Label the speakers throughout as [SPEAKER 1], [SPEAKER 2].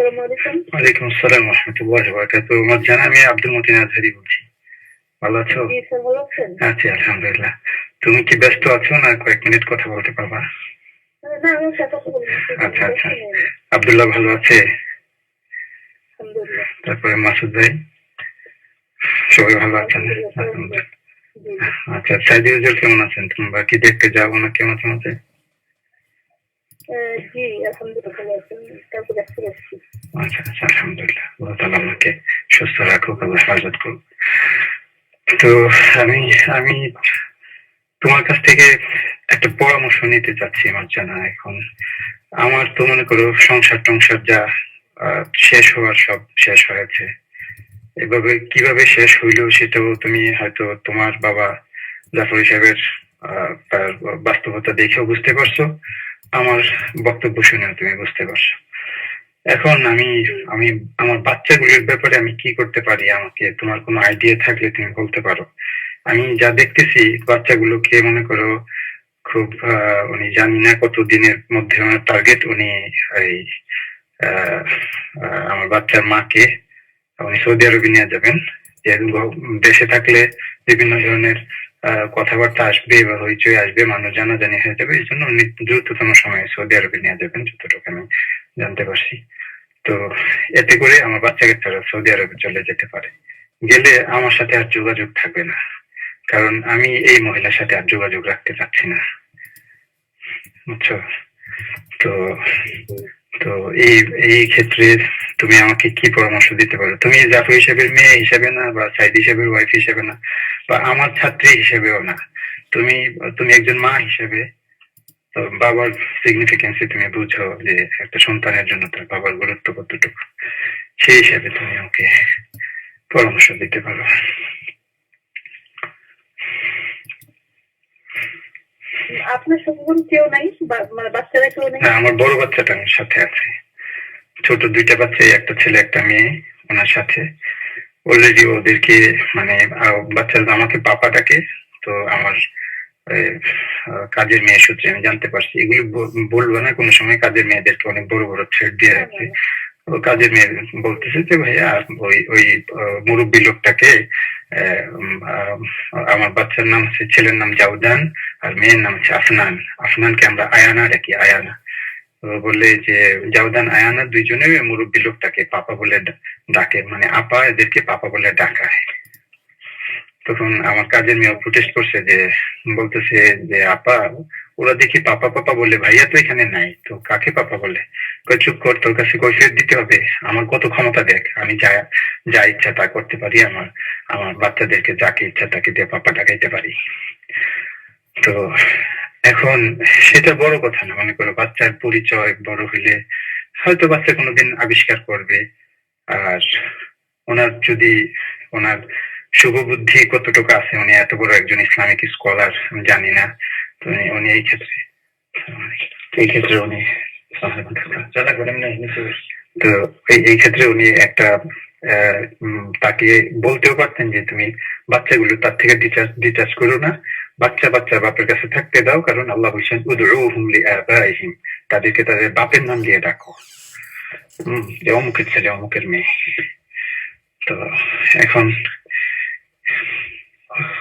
[SPEAKER 1] আসসালামু আলাইকুম।
[SPEAKER 2] ওয়ালাইকুম আসসালাম রহমতুল্লাহ বরকাত আমার জানা আমি আব্দুল মতিন আজহারি বলছি। ভালো আছো?
[SPEAKER 1] জি স্যার ভালো আছেন?
[SPEAKER 2] আছি আলহামদুলিল্লাহ। তুমি কি ব্যস্ত আছো না কয়েক মিনিট কথা বলতে পারবা?
[SPEAKER 1] না আমি কথা বলব
[SPEAKER 2] আচ্ছা, আচ্ছা। আব্দুল্লাহ ভালো আছে?
[SPEAKER 1] আলহামদুলিল্লাহ।
[SPEAKER 2] তারপরে মাসুদ ভাই? সবাই ভালো আছেন? আচ্ছা সাইদি হুজুর কেমন আছেন? তোমরা কি দেখতে যাব না কেমন আছে
[SPEAKER 1] যাচ্ছি
[SPEAKER 2] আচ্ছা আচ্ছা আলহামদুলিল্লাহ আল্লাহ আমাকে সুস্থ রাখুক আল্লাহ হেফাজত করুক। তো আমি আমি তোমার কাছ থেকে একটা পরামর্শ নিতে চাচ্ছি আমার জানা এখন। আমার তো মনে করো সংসার টংসার যা শেষ হওয়ার সব শেষ হয়েছে। এভাবে কীভাবে শেষ হইল সেটাও তুমি হয়তো তোমার বাবা জাফর আহ, তার বাস্তবতা দেখেও বুঝতে পারছ। আমার বক্তব্য শুনেও তুমি বুঝতে পারছ। এখন আমি আমি আমার বাচ্চাগুলির ব্যাপারে আমি কি করতে পারি? আমাকে তোমার কোনো আইডিয়া থাকলে তুমি বলতে পারো। আমি যা দেখতেছি, বাচ্চাগুলোকে মনে করো খুব উনি জানি না কত দিনের মধ্যে ওনার টার্গেট উনি এই আমার বাচ্চার মাকে উনি সৌদি আরবে নিয়ে যাবেন। দেশে থাকলে বিভিন্ন ধরনের কথাবার্তা আসবে বা হইচই আসবে, মানুষ জানাজানি হয়ে যাবে, এই জন্য উনি দ্রুততম সময়ে সৌদি আরবে নিয়ে যাবেন, যতটুকু আমি জানতে পারছি। তো এতে করে আমার বাচ্চাকে তারা সৌদি আরবে চলে যেতে পারে। গেলে আমার সাথে আর যোগাযোগ থাকবে না, কারণ আমি এই মহিলার সাথে আর যোগাযোগ রাখতে চাচ্ছি না। বুঝছ? তো তো এই এই ক্ষেত্রে তুমি আমাকে কি পরামর্শ দিতে পারো? তুমি জাফর হিসেবের মেয়ে হিসেবে না বা সাইদ হিসেবের ওয়াইফ হিসেবে না বা আমার ছাত্রী হিসেবেও না। তুমি তুমি একজন মা হিসেবে বাবার সিগনিফিকেন্সি তুমি বুঝো যে একটা সন্তানের জন্য তার বাবার গুরুত্ব কতটুকু। সেই হিসাবে তুমি ওকে পরামর্শ দিতে পারো।
[SPEAKER 1] আপনার কোনো কেউ নাই মানে বাচ্চারা কেউ নেই
[SPEAKER 2] আমার বড় বাচ্চাটা আমার সাথে আছে। ছোট দুইটা বাচ্চা একটা ছেলে একটা মেয়ে ওনার সাথে। অলরেডি ওদেরকে মানে বাচ্চারা আমাকে পাপা ডাকে তো আমার কাজের মেয়ে সূত্রে আমি জানতে পারছি। এগুলি বলব না কোনো সময় কাজের মেয়েদেরকে অনেক বড় বড় থ্রেড দিয়ে রাখছে ও কাজের মেয়ে বলতেছে যে ভাইয়া ওই ওই মুরব্বী লোকটাকে আমার বাচ্চার নাম হচ্ছে, ছেলের নাম জাউদান, আর মেয়ের নাম হচ্ছে আফনান। আফনানকে আমরা আয়ানা ডাকি, আয়ানা। তো বললে যে, জাউদান, আয়ানা দুইজনে মুরব্বী লোকটাকে পাপা বলে ডাকে। মানে আপা এদেরকে পাপা বলে ডাকায়। তখন আমার কাজের মেয়ে প্রোটেস্ট করছে যে, বলতেছে যে, আপা ওরা দেখি পাপা পাপা বলে, ভাইয়া তো এখানে নাই, তো কাকে পাপা বলে? চুপ কর, তোর কাছে কৈফিয়ত দিতে হবে। আমার কত ক্ষমতা দেখ, আমি যা যা ইচ্ছা তা করতে পারি, আমার আমার বাচ্চাদেরকে যাকে ইচ্ছা তাকে দিয়ে পাপা ডাকাইতে পারি। তো এখন সেটা বড় কথা না, মনে করো বাচ্চার পরিচয় বড় হইলে হয়তো বাচ্চা কোনোদিন আবিষ্কার করবে। আর ওনার যদি, ওনার শুভ বুদ্ধি কতটুকু আছে, উনি এত বড় একজন ইসলামিক স্কলার, আমি জানি না। উনি- এই ক্ষেত্রে এই ক্ষেত্রে উনি চালা করেন না তো এই ক্ষেত্রে উনি একটা তাকে বলতেও পারতেন যে তুমি বাচ্চাগুলো তার থেকে ডিটাচ করো না বাচ্চা বাচ্চা বাপের কাছে থাকতে দাও কারণ আল্লাহ বলছেন উদরুহুম লিআবাইহিম তাদেরকে তাদের বাপের নাম দিয়ে ডাকো হম যে অমুকের ছেলে অমুকের মেয়ে তো এখন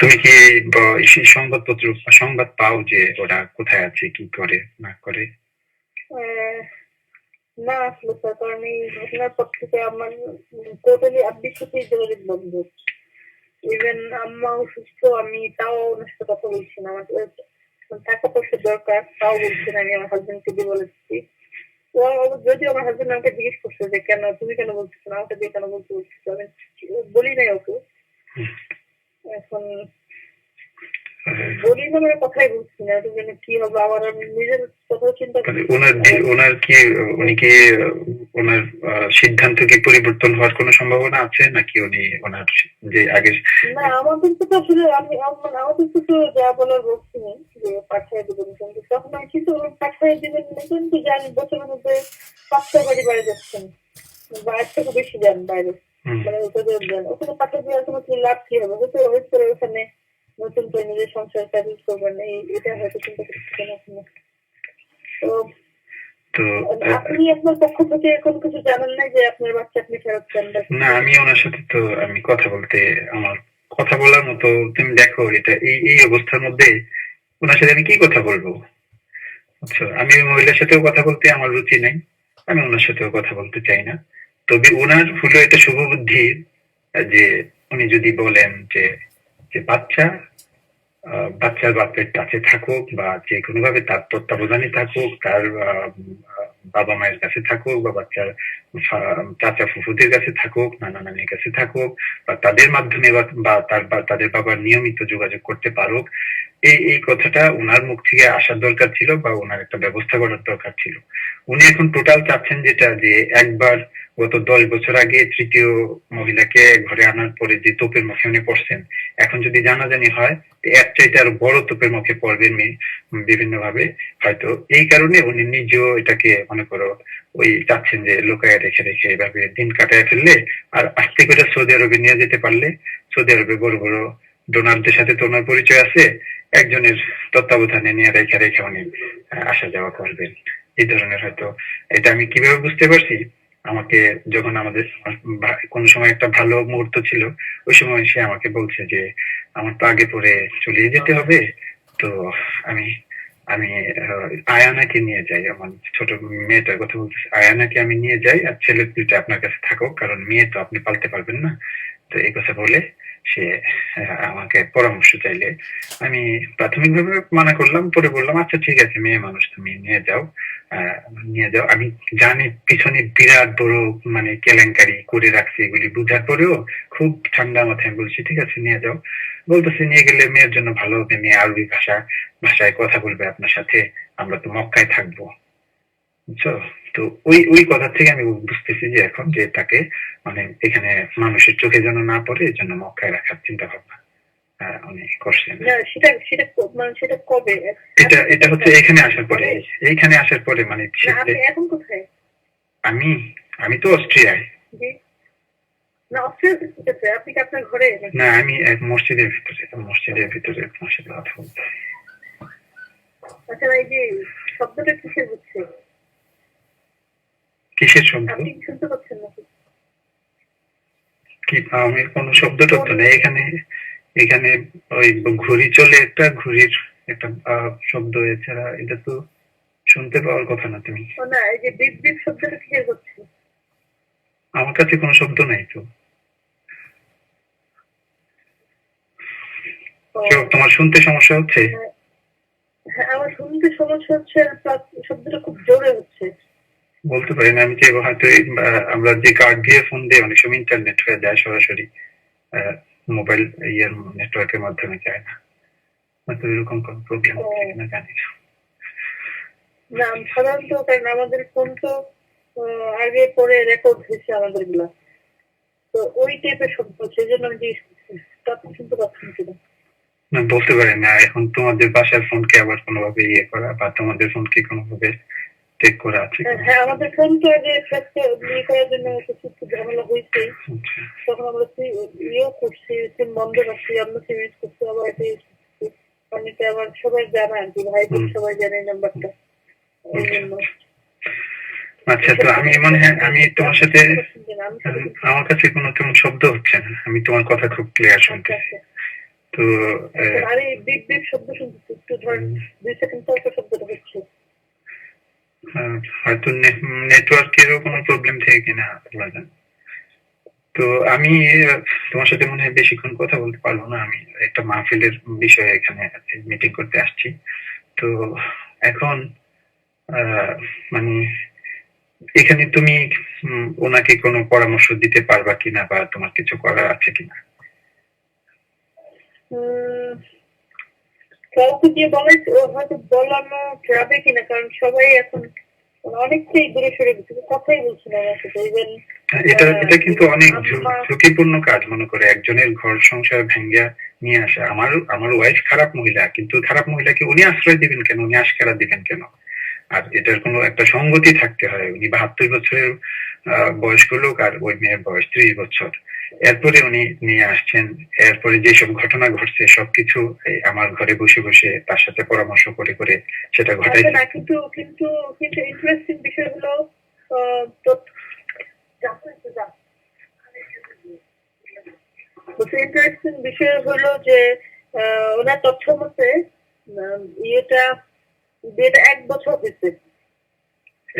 [SPEAKER 2] তুমি কি সংবাদপত্র সংবাদ পাও যে ওরা কোথায় আছে কি করে না করে?
[SPEAKER 1] না আসলে স্যার কারণ এই ঘটনার পর থেকে আমার টোটালি আব্বির সাথেই যোগাযোগ বন্ধ। ইভেন আম্মা অসুস্থ আমি তাও ওনার সাথে কথা বলছি না। আমার টাকা পয়সা দরকার তাও বলছি না আমি আমার হাজবেন্ডকে দিয়ে বলেছি। আমার- যদি আমার হাজবেন্ড আমাকে জিজ্ঞেস করছে যে কেন তুমি কেন বলছো না? আমাকে দিয়ে কেন বলতে বলছিস আমি বলি নাই ওকে। এখন মানে কথাই বলছি না এটা যেন কি হবে? আবার আমি নিজের কথা চিন্তা করছি
[SPEAKER 2] ওনার ওনার কি উনি কি ওনার সিদ্ধান্ত কি পরিবর্তন হওয়ার কোনো সম্ভাবনা আছে? নাকি উনি ওনার যে আগে
[SPEAKER 1] না আমাদের তো আসলে আমি আমাদের তো যা বলার বলছি না যে পাঠিয়ে দেবেন কিন্তু তখন আমি কিন্তু পাঠিয়ে দেবেন কিন্তু জানি বছরের মধ্যে পাঁচটা বাড়ি বাইরে যাচ্ছেন। বা এর থেকে বেশি যান বাইরে। মানে ওদের যান ওখানে পাঠিয়ে দিয়ে আসলে কি লাভ কি হবে হয়তো ওয়েট করে ওখানে নতুন করে নিজের সংসার স্টাবলিশ করবেন এই এটা হয়তো চিন্তা করতেছেন তো মানে আপনি আপনার পক্ষ থেকে কোনো কিছু জানেন নাই যে আপনার বাচ্চা আপনি ফেরত চান
[SPEAKER 2] না আমি ওনার সাথে তো আমি কথা বলতে আমার কথা বলার মতো তুমি দেখো এটা এই এই অবস্থার মধ্যে ওনার সাথে আমি কি কথা বলব? আচ্ছা আমি ওই মহিলার সাথেও কথা বলতে আমার রুচি নাই আমি ওনার সাথেও কথা বলতে চাই না। তবে ওনার হলো এটা শুভ বুদ্ধি যে উনি যদি বলেন যে যে বাচ্চা আহ, বাচ্চার বাপের কাছে থাকুক বা যে কোনো ভাবে তার তত্ত্বাবধানে থাকুক তার আহ, বাবা মায়ের কাছে থাকুক বা বাচ্চার চাচা ফুফুদের কাছে থাকুক নানা নানির কাছে থাকুক বা তাদের মাধ্যমে বা- তার তাদের বাবার নিয়মিত যোগাযোগ করতে পারুক এই এই কথাটা ওনার মুখ থেকে আসার দরকার ছিল বা ওনার একটা ব্যবস্থা করার দরকার ছিল। উনি এখন টোটাল চাচ্ছেন যেটা যে একবার গত দশ বছর আগে তৃতীয় মহিলাকে ঘরে আনার পরে যে তোপের মুখে উনি পড়ছেন, এখন যদি জানাজানি হয় এর চাইতে আরও বড় তোপের মুখে পড়বেন বিভিন্ন ভাবে হয়তো এই কারণে উনি নিজেও এটাকে মনে করো ওই চাচ্ছেন যে লোকায় রেখে রেখে এভাবে দিন কাটায় ফেললে আর আস্তে করে সৌদি আরবে নিয়ে যেতে পারলে সৌদি আরবে বড় বড় ডোনারদের সাথে তো ওনার পরিচয় আছে, একজনের তত্ত্বাবধানে নিয়ে রেখে রেখে উনি আসা যাওয়া করবেন। এই ধরনের হয়তো, এটা আমি কীভাবে বুঝতে পারছি? আমাকে যখন আমাদের কোন সময় একটা ভালো মুহূর্ত ছিল, ওই সময় সে আমাকে বলছে যে, আমার তো আগে পরে চলিয়ে যেতে হবে। তো আমি আমি আয়ানাকে নিয়ে যাই। আমার ছোট মেয়েটার কথা বলতেছি, আয়ানাকে আমি নিয়ে যাই আর ছেলে দুইটা আপনার কাছে থাকুক, কারণ মেয়ে তো আপনি পালতে পারবেন না। তো এই কথা বলে সে আমাকে পরামর্শ চাইলে। আমি প্রাথমিকভাবে মানা করলাম, পরে বললাম আচ্ছা ঠিক আছে, মেয়ে মানুষ, তুমি নিয়ে যাও। নিয়ে যাও। আমি জানি পিছনে বিরাট বড় মানে কেলেঙ্কারি করে রাখছি এগুলি বুঝার পরেও খুব ঠান্ডা মাথায় বলছি, ঠিক আছে, নিয়ে যাও। বলতেছে, নিয়ে গেলে মেয়ের জন্য ভালো হবে, মেয়ে আরবি ভাষা, ভাষায় কথা বলবে আপনার সাথে, আমরা তো মক্কায় থাকব। বুঝছ? তো ওই ওই কথা থেকে আমি বুঝতেছি যে এখন যে তাকে মানে এখানে মানুষের চোখে যেন না পড়ে এই জন্য মক্কায় রাখার চিন্তা ভাবনা উনি করছেন।
[SPEAKER 1] মানে
[SPEAKER 2] এটা এটা হচ্ছে এখানে আসার পরে এইখানে আসার পরে মানে
[SPEAKER 1] না, এখন কোথায়?
[SPEAKER 2] আমি আমি তো অস্ট্রিয়ায়।
[SPEAKER 1] না আপনার
[SPEAKER 2] না আমি এক মসজিদের ভিতরে মসজিদের ভিতরে তোমার সাথে কথা বলতে
[SPEAKER 1] আচ্ছা এই যে শব্দটা কিসের হচ্ছে?
[SPEAKER 2] কিসের শব্দ?
[SPEAKER 1] আপনি শুনতে পাচ্ছেন নাকি?
[SPEAKER 2] কি আমি কোনো শব্দ টব্দ নেই। এখানে এখানে ওই ঘুড়ি চলে একটা ঘুড়ির একটা শব্দ এছাড়া এটা তো শুনতে পাওয়ার কথা না তুমি।
[SPEAKER 1] না এই যে বিপ বিপ শব্দটা কিসের হচ্ছে।
[SPEAKER 2] আমার কাছে কোনো শব্দ নাই তো। তোমার শুনতে সমস্যা হচ্ছে?
[SPEAKER 1] হ্যাঁ আমার শুনতে সমস্যা হচ্ছে শব্দটা খুব জোরে হচ্ছে।
[SPEAKER 2] বলতে পারি না আমি যে হয়তো আমরা যে কার্ড দিয়ে ফোন দিয়ে অনেক সময় ইন্টারনেট হয়ে যায় সরাসরি। মোবাইল ইয়ের নেটওয়ার্কের মাধ্যমে যায় না। হয়তো এরকম কোনো প্রবলেম হচ্ছে কিনা জানি না।
[SPEAKER 1] না সাধারণত কারণ আমাদের ফোন তো আগে পরে রেকর্ড হয়েছে আমাদেরগুলা তো ওই টাইপের শব্দ এই জন্য আমি আপনি শুনতে পাচ্ছেন কিনা
[SPEAKER 2] না। বলতে পারি না এখন তোমাদের বাসার ফোনকে আবার কোনোভাবে ইয়ে করা বা তোমাদের ফোনকে কোনোভাবে টেক করা আছে
[SPEAKER 1] হ্যাঁ, আমাদের ফোন তো আগে ফ্ল্যাশকে ইয়ে করার জন্য কিছু ঝামেলা হয়েছেই
[SPEAKER 2] আচ্ছা।
[SPEAKER 1] তখন আমরা ইয়েও করছি সিম বন্ধ রাখছি আমরা সিম ইউজ করছি আবার এটা use করছি। অনেকে আবার সবাই জানে আর কি ভাই সবাই জানে নাম্বারটা ওই জন্য
[SPEAKER 2] আচ্ছা। তো আমি মনে হয় আমি তোমার সাথে
[SPEAKER 1] আমি শুনতে
[SPEAKER 2] আমার কাছে কোনো তেমন শব্দ হচ্ছে না। আমি তোমার কথা খুব ক্লিয়ার
[SPEAKER 1] আচ্ছা,
[SPEAKER 2] শুনতেছি
[SPEAKER 1] আচ্ছা।
[SPEAKER 2] তো
[SPEAKER 1] আরে বিপ বিপ শব্দ শুনতেছি। একটু ধরেন দুই সেকেন্ড পর শব্দটা হচ্ছে।
[SPEAKER 2] হয়তো নেটওয়ার্কেরও কোনো প্রবলেম থেকে কিনা আল্লাহ জানে। তো আমি, তোমার সাথে মনে হয় বেশিক্ষণ কথা বলতে পারব না, আমি একটা মাহফিলের বিষয়ে এখানে মিটিং করতে আসছি তো এখন মানে এখানে তুমি ওনাকে কোনো পরামর্শ দিতে পারবা কিনা বা তোমার কিছু করার আছে কিনা
[SPEAKER 1] কাউকে দিয়ে বলে হয়তো বলানো যাবে কিনা কারণ সবাই এখন অনেকটাই দূরে সরে গেছে কথাই বলছে না আমার সাথে
[SPEAKER 2] এটা এটা কিন্তু অনেক ঝুঁকিপূর্ণ কাজ মনে করে একজনের ঘর সংসার ভেঙ্গা নিয়ে আসা। আমার আমার ওয়াইফ খারাপ মহিলা কিন্তু খারাপ মহিলাকে উনি আশ্রয় দিবেন কেন? উনি আশকারা দিবেন কেন? আর এটার কোনো একটা সঙ্গতি থাকতে হয়। উনি বাহাত্তর বছরের বয়স্ক লোক আর ওই মেয়ের বয়স ত্রিশ বছর। এরপরে উনি নিয়ে আসছেন। এরপরে যেসব ঘটনা ঘটছে সবকিছু আমার ঘরে বসে বসে তার সাথে পরামর্শ করে করে সেটা
[SPEAKER 1] আচ্ছা
[SPEAKER 2] ঘটাইছে
[SPEAKER 1] না কিন্তু কিন্তু কিন্তু ইন্টারেস্টিং বিষয় হলো ইন্টারেস্টিং বিষয় হলো যে ওনার তথ্য মতে ইয়েটা বিয়েটা এক বছর হয়েছে।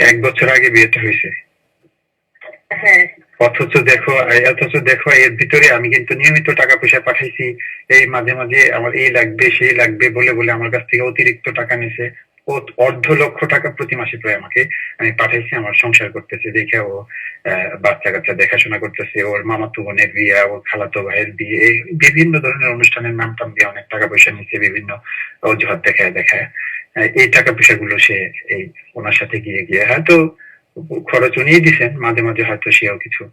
[SPEAKER 2] এক বছর আগে বিয়েটা হয়েছে।
[SPEAKER 1] হ্যাঁ
[SPEAKER 2] অথচ দেখো অথচ দেখো, এর ভিতরে আমি কিন্তু নিয়মিত টাকা পয়সা পাঠাইছি। এই মাঝে মাঝে আমার এই লাগবে, সেই লাগবে বলে বলে আমার কাছ থেকে অতিরিক্ত টাকা নিছে। ও অর্ধ লক্ষ টাকা প্রতি মাসে প্রায় আমাকে, আমি পাঠাইছি, আমার সংসার করতেছে, দেখে ও বাচ্চা কাচ্চা দেখাশোনা করতেছে, ওর মামাতো বোনের বিয়ে, ওর খালাতো ভাইয়ের বিয়ে, এই বিভিন্ন ধরনের অনুষ্ঠানের নাম টাম দিয়ে অনেক টাকা পয়সা নিচ্ছে বিভিন্ন অজুহাত দেখায় দেখায়। এই টাকা পয়সাগুলো সে, এই ওনার সাথে গিয়ে গিয়ে হয়তো খরচ উনিই দিছেন মাঝে মাঝে হয়তো সেও কিছু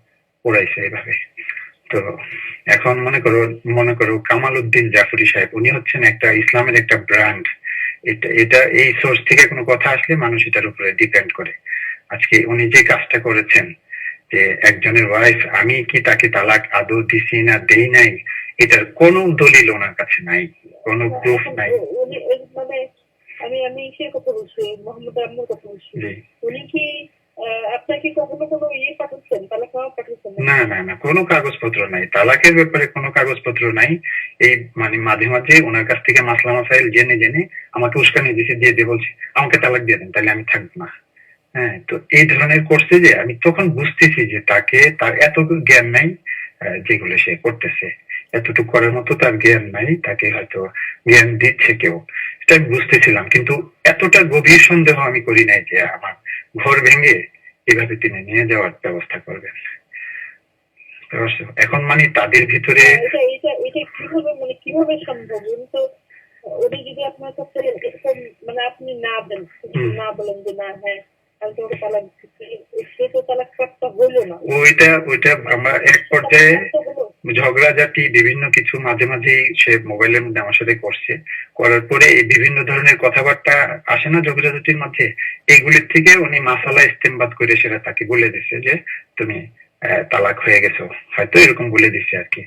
[SPEAKER 2] উড়াইছে এইভাবে। তো এখন মনে করো মনে করো কামাল উদ্দিন জাফরি সাহেব উনি হচ্ছেন একটা ইসলামের একটা ব্র্যান্ড। এটা এটা এই সোর্স থেকে কোনো কথা আসলে মানুষ এটার উপরে ডিপেন্ড করে। আজকে উনি যে কাজটা করেছেন যে একজনের ওয়াইফ আমি কি তাকে তালাক আদৌ দিছি না দেই নাই এটার কোনো দলিল ওনার কাছে নাই কোনো প্রুফ নাই।
[SPEAKER 1] উনি উনি- মানে আমি আমি সে কথা বলছি মোহাম্মদ আম্মুর কথা বলছি। উনি কি ইয়ে
[SPEAKER 2] না না না, কোনো কাগজপত্র নাই। তালাকের ব্যাপারে কোনো কাগজপত্র নাই। এই মানে মাঝে মাঝে ওনার কাছ থেকে মাসলা মাসাইল জেনে জেনে আমাকে উস্কানি দিছে, দিয়ে দিয়ে বলছে, আমাকে তালাক দিয়ে দেন, তাহলে আমি থাকব না। হ্যাঁ তো এই ধরনের করছে যে আমি তখন বুঝতেছি যে তাকে তার এতটুকু জ্ঞান নাই যেগুলো সে করতেছে। এতটুকু করার মতো তার জ্ঞান নাই, তাকে হয়তো জ্ঞান দিচ্ছে কেউ। এটা আমি বুঝতেছিলাম, কিন্তু এতটা গভীর সন্দেহ আমি করি নাই যে আমার ঘর ভেঙে এভাবে তিনি নিয়ে যাওয়ার ব্যবস্থা করবেন। এখন মানে তাদের ভিতরে
[SPEAKER 1] কীভাবে মানে কীভাবে সম্ভব? তো উনি যদি আপনার কাছে এরকম মানে আপনি না দেন না বলেন যে না হ্যাঁ না।
[SPEAKER 2] ওইটা ওইটা আমরা এক পর্যায়ে ঝগড়াঝাটি বিভিন্ন কিছু মাঝে মাঝেই সে মোবাইলের মধ্যে আমার সাথে করছে। করার পরে বিভিন্ন ধরনের কথাবার্তা আসে না ঝগড়াঝাটির মধ্যে এইগুলির থেকে উনি মাসালা ইস্তেমবাদ করে সেটা তাকে বলে দিছে যে, তুমি তালাক হয়ে গেছো। হয়তো এরকম বলে দিছে আর কি।